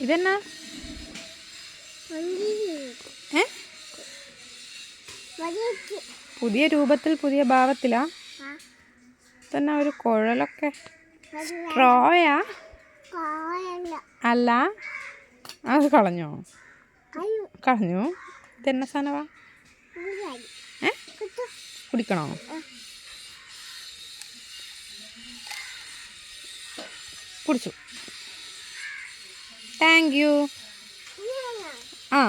ഇതെന്നാ? പുതിയ രൂപത്തിൽ പുതിയ ഭാവത്തിലാ? തന്നെ ഒരു കുഴലൊക്കെ? സ്ട്രോയാ? അല്ല. അത് കളഞ്ഞോ? കളഞ്ഞു. ഇതെന്ന സാധനവാ? ഏ? കുടിക്കണോ? കുടിച്ചു. താങ്ക് യു ആ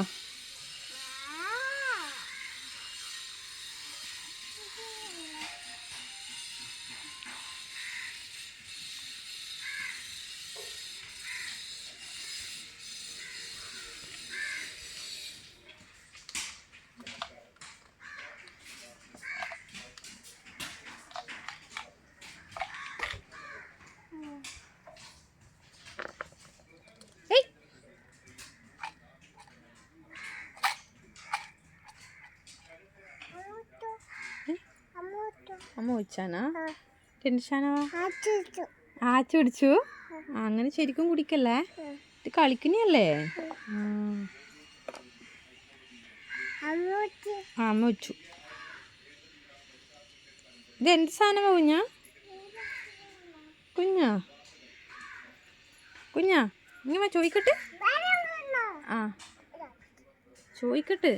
അമ്മ വെച്ചാനാ ടെൻഷനാവാ ആച്ചു കുടിച്ചു ആ, അങ്ങനെ ശരിക്കും കുടിക്കല്ലേ? ഇത് കളിക്കുന്നല്ലേ അമ്മ വെച്ചു ഇത് എന്ത് സാധനമാ കുഞ്ഞാ? കുഞ്ഞാ? കുഞ്ഞാ ഇങ്ങനെ ചോദിക്കട്ടെ. ആ. ചോദിക്കട്ടെ.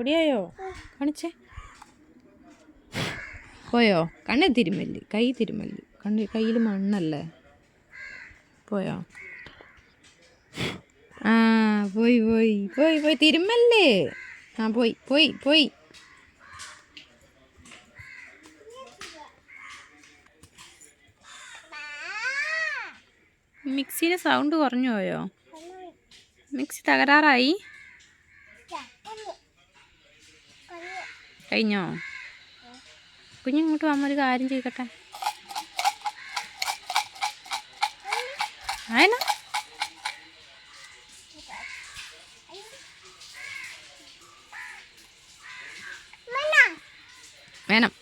പൊടിയായോ? കാണിച്ചേ. പോയോ? കണ്ണ് തിരുമല്ലി കൈ തിരുമല്ലി. കണ്ണ് കയ്യിൽ മണ്ണല്ലേ? പോയോ? ആ പോയി പോയി പോയി പോയി. തിരുമല്ലേ? ആ പോയി പോയി പോയി. മിക്സിയുടെ സൗണ്ട് കുറഞ്ഞു പോയോ? മിക്സി തകരാറായി? കഴിഞ്ഞോ? കുഞ്ഞിങ്ങോട്ട് അമ്മ ഒരു കാര്യം ചെയ്യട്ടെ. ആയന? വേണം.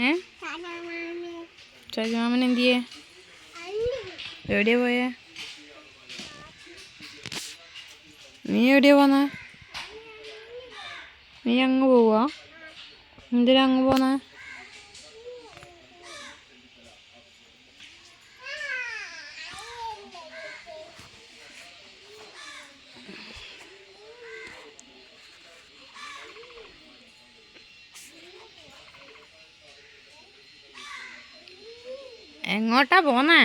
ഏ? ചോദിമാമൻ എന്തിയേ? എവിടെയാ പോയേ? നീ എവിടെയാ പോന്നെ? നീ അങ്ങ് പോവാ. എന്തിനാ അങ്ങ് പോന്നെ? എങ്ങോട്ടാ പോന്നേ?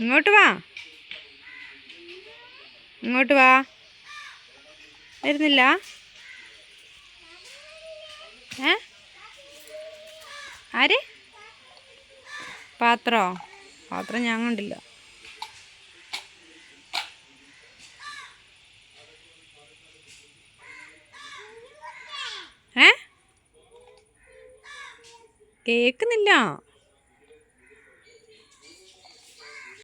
ഇങ്ങോട്ട് വാ. ഇങ്ങോട്ട് വാ. വരുന്നില്ല? ഏ? ആര്? പാത്രോ? പാത്രം ഞാൻ കണ്ടില്ല. ഏ കേക്കുന്നില്ല.